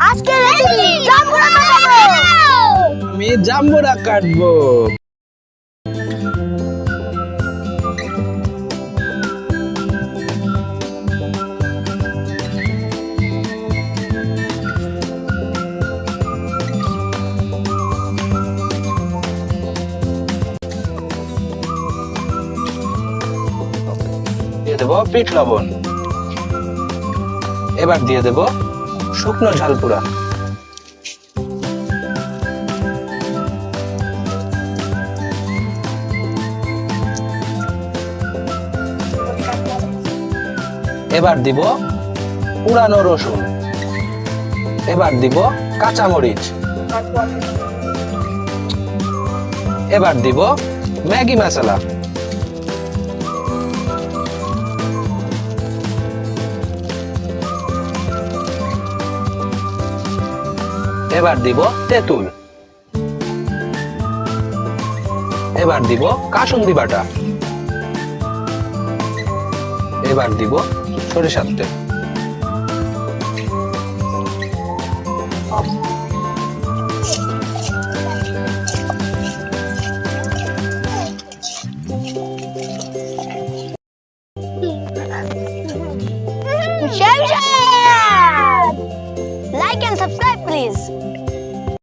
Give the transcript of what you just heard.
আজকে জাম্বুরা বানাবো আমি জাম্বুরা কাটবো। দিয়ে দেবো পিঠ লবণ। এবার দিয়ে দেবো শুকনো ঝালপুরা এবার দিব পুরানো রসুন। এবার দিব কাঁচামরিচ। এবার দিব ম্যাগি মশলা। এবার দিব তেঁতুল। এবার দিব কাসুন্দি বাটা। এবার দিব সরিষার তেল। সেই সেই